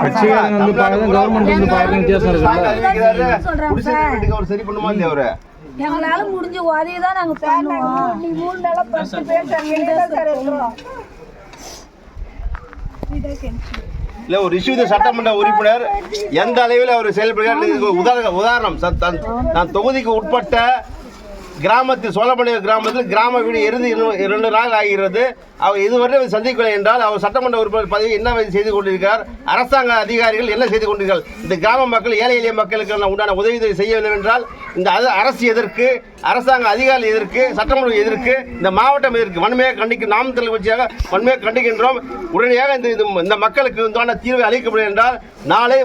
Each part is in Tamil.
கட்சிக்காரங்க வந்து பாருங்க கவர்மெண்ட் வந்து பாருங்க வித்தியாசம் இருக்குல்ல அவர் சரி பண்ணுமா இல்லையா அவரு எங்களால முடிஞ்ச உதவி தான் நாங்க பண்ணுவோம் நீ மூணு நாளா பத்து பேர் சார் இல்ல ஒரு இஷ்யூ சட்டமன்ற உறுப்பினர் எந்த அளவில் அவர் செயல்படுகிறார் இதுக்கு உதாரணம் நான் தொகுதிக்கு உட்பட்ட கிராமத்தில் சோழமணி கிராமத்தில் கிராம வீடு இருந்து இரண்டு நாள் ஆகிறது. அவர் இதுவரை சந்திக்கவில்லை என்றால் அவர் சட்டமன்ற உறுப்பினர் பதவி என்ன செய்து கொண்டிருக்கிறார்? அரசாங்க அதிகாரிகள் என்ன செய்து கொண்டிருக்கிறார் இந்த கிராம மக்கள் ஏழை எளிய மக்களுக்கு உண்டான உதவி வேண்டும் என்றால் இந்த அரசு எதற்கு அரசாங்க அதிகாரிகள் எதற்கு சட்டமன்றம் எதற்கு இந்த மாவட்டம் எதற்கு வன்மையாக கண்டிக்க நாம் தலைவச்சியாக வன்மையாக கண்டிக்கின்றோம். உடனடியாக இந்த இது- இந்த மக்களுக்கு உண்டான தீர்வை அளிக்கப்படும் என்றால் நாளை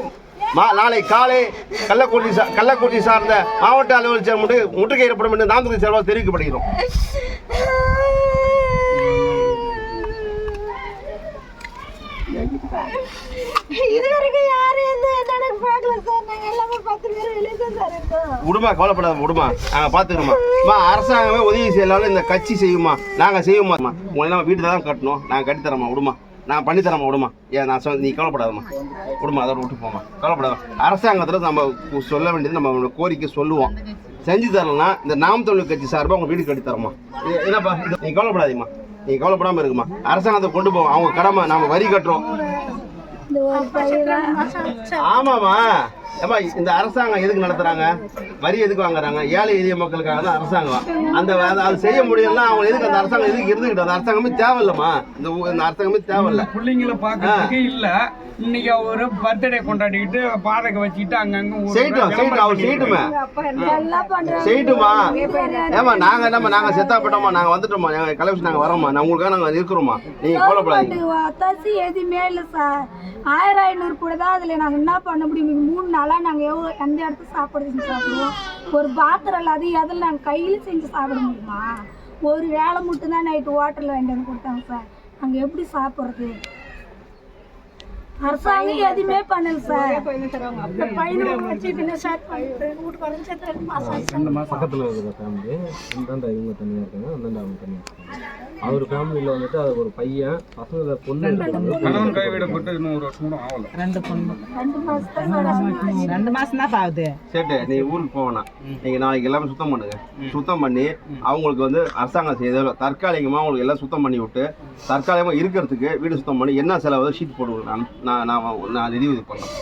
மா நாளை காலை கள்ளக்குறிச்சி சா- கள்ளக்குறிச்சி சார்ந்த மாவட்ட அலுவலர் முற்று முற்றுகையிடப்படும் என்று நாம் தொகுதி சார்பாக தெரிவிக்கப்படுகிறோம் விடுமா கவலைப்படாத விடுமா நாங்கள் பார்த்துக்கிறோமா அரசாங்கமே உதவி செய்யலாம்னு இந்த கட்சி செய்யுமா? நாங்கள் செய்வோமா? உங்களை நம்ம வீட்டு தான் கட்டணும். நாங்கள் கட்டித்தரோமா விடுமா நான் பண்ணித்தரமா விடுமா ஏன் நான் சொல் நீ கவலைப்படாதம்மா. விடுமா அதோட விட்டு போமா கவலைப்படாத. அரசாங்கத்தில் நம்ம சொல்ல வேண்டியது நம்ம கோரிக்கை சொல்லுவோம். செஞ்சு தரலன்னா இந்த நாம் தமிழ் கட்சி சார்பாக உங்க வீடு கட்டி தரோமா என்னப்பா நீ கவலைப்படாதீம்மா. நீ கவலைப்படாமல் இருக்குமா அரசாங்கத்தை கொண்டு போவோம். அவங்க கடமை நாம வரி கட்டுறோம். இந்த ஒரு ஏம்மா இந்த அரசாங்கம் எதுக்கு நடத்துறாங்க? வரி எதுக்கு வாங்குறாங்க? ஏழை எளிய மக்களுக்காக தான் அரசாங்கம். அந்த அது- செய்ய முடியலன்னா அவங்க எதுக்கு அந்த அரசாங்கம் எதுக்கு இருந்துக்கிட்டு அந்த அரசாங்கமே தேவையில்லம்மா. இந்த இந்த அரசாங்கமே தேவையில்ல. பிள்ளைங்களை பார்க்கறதுக்கு இல்ல. இன்னைக்கு அவரு பர்த்டே கொண்டாடிக்கிட்டு பாதக வச்சுக்கிட்டு அங்கங்க செய்யட்டும் செய்யட்டும் அவர் செய்யட்டுமே செய்யட்டுமா ஏமா நாங்க என்னம்மா நாங்க செத்தா போட்டோமா நாங்க வந்துட்டோமா எங்க கலெக்ஷன் நாங்க வரோமா நான் உங்களுக்காக நாங்க இருக்கிறோமா நீங்க கவலைப்படாதீங்க. எதுவுமே இல்லை சார் ஆயிரம் ஐநூறு கூட தான் அதில் நாங்கள் என்ன பண்ண முடியும்? மூணு நாளாக நாங்கள் எவ்வளோ எந்த இடத்துல சாப்பாடு செஞ்சு சாப்பிடுவோம்? ஒரு பாத்திரம் இல்லாத எதில் நாங்கள் கையில் செஞ்சு சாப்பிட முடியுமா? ஒரு வேலை மட்டும் தான் நைட்டு ஹோட்டலில் வாங்கிட்டு வந்து கொடுத்தாங்க சார் நாங்கள் எப்படி சாப்பிட்றது? அரசாங்கம் எதுவுமே பண்ணல சார் பையனை வச்சு என்ன ஸ்டார்ட் பண்ணிட்டு வீட்டுக்கு சேர்த்து ரெண்டு மாதம் ஆச்சு பக்கத்தில் இருக்கிற ஃபேமிலி இந்தாண்ட இவங்க தனியாக இருக்காங்க அந்தாண்ட அவங்க தனியாக இருக்காங்க. அவர் ஃபேமிலியில் வந்துட்டு அது ஒரு பையன் பசங்களை பொண்ணு கணவன் கைவிடப்பட்டு இன்னும் ஒரு வருஷம் கூட ஆகல. ரெண்டு பொண்ணு. ரெண்டு மாசம் தான் ஆகுது. சேட்டு நீ ஊருக்கு போவேனா நீங்க நாளைக்கு எல்லாமே சுத்தம் பண்ணுங்க. சுத்தம் பண்ணி அவங்களுக்கு வந்து அரசாங்கம் செய்த தற்காலிகமா அவங்களுக்கு எல்லாம் சுத்தம் பண்ணி விட்டு தற்காலிகமா இருக்கிறதுக்கு வீடு சுத்தம் பண்ணி என்ன செலவு ஷீட் போடுவோம் நான் நான் நான் நிதி உதவி பண்ணேன்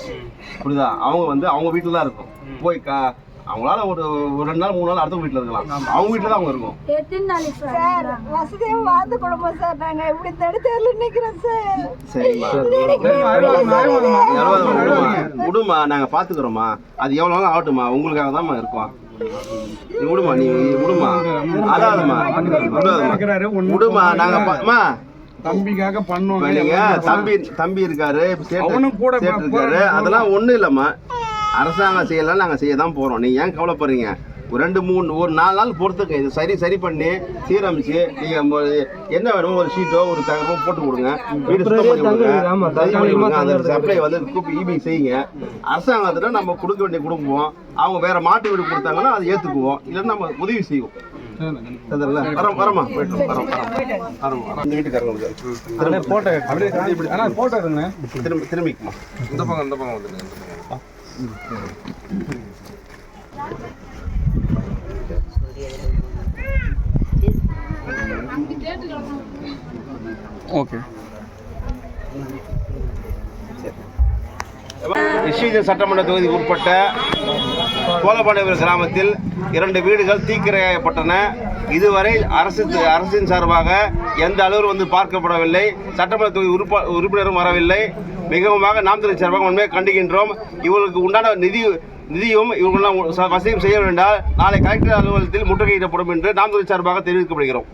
புரியுதா? அவங்க வந்து அவங்க வீட்டில் தான் இருக்கும் போய் கா அவங்களால ஒரு ஒரு ரெண்டு நாள் மூணு நாள் அடுத்த வீட்டில் இருக்கலாம். அவங்க வீட்டில் தான் அவங்க இருக்கும். எத்தனை நாளைக்கு சார் சார் வசதியா வாழ்ந்து குடும்பம் சார். நாங்க இப்படி தடுத்தேர்ல நிக்கிறோம் சார். சரிம்மா. எவ்வளவு விடுமா விடுமா நாங்க பாத்துக்கிறோமா அது எவ்வளவு நாள் ஆகட்டுமா உங்களுக்காக தான்மா இருக்கோம். நீ விடுமா நீ விடுமா ஒண்ணு விடுமா நாங்க பா- அம்மா தம்பிக்காக நீங்க தம்பி தம்பி இருக்காரு இப்ப சேட்டு அவனும் கூட சேட்டு இருக்காரு. அதெல்லாம் ஒண்ணும் இல்லம்மா. அரசாங்கம் செய்யலாம் நாங்க செய்ய தான் போறோம். நீங்க ஏன் கவலைப்படுறீங்க? ஒரு ரெண்டு மூணு ஒரு நாலு நாள் பொறுத்துக்க. இது சரி சரி பண்ணி சீரமைச்சு நீங்க மொ- என்ன வேணுமோ ஒரு ஷீட்டோ ஒரு தகவலோ போட்டு கொடுங்க. வீடு சுத்தம் பண்ணி கொடுங்க. அந்த சப்ளை வந்து கூப்பி இபி செய்யுங்க. அரசாங்கத்துல நம்ம கொடுக்க வேண்டிய கொடுப்போம் அவங்க வேற மாட்டு வீடு கொடுத்தாங்கன்னா அதை ஏத்துக்குவோம். இல்லைன்னா நம்ம உதவி செய்வோம்? வரோம் வரமா போயிட்டு வரோம் வரோம் வரோம். வரோம். இந்த வீட்டுக்காரங்க திரும்ப போட்டோ திரும்பி திரும்பிக்குமா? இந்த பக்கம் இந்த பக்கம் வந்துருங்க ஓகே ரிஷிஜன் சட்டமன்ற தொகுதிக்கு உட்பட்ட கோலபாண்டியபுரம் கிராமத்தில் இரண்டு வீடுகள் தீக்கிரையப்பட்டன இதுவரை அரசு அரசின் சார்பாக எந்த அளவு வந்து பார்க்கப்படவில்லை சட்டமன்ற தொகுதி உறுப்ப உறுப்பினரும் வரவில்லை. மிகவுமாக நாம் துறை சார்பாக உண்மையை கண்டிக்கின்றோம். இவர்களுக்கு உண்டான நிதி நிதியும் இவர்களெல்லாம் வசதியும் செய்ய வேண்டால் நாளை கலெக்டர் அலுவலகத்தில் முற்றுகையிடப்படும் என்று நாம் துறை சார்பாக தெரிவிக்கப்படுகிறோம்.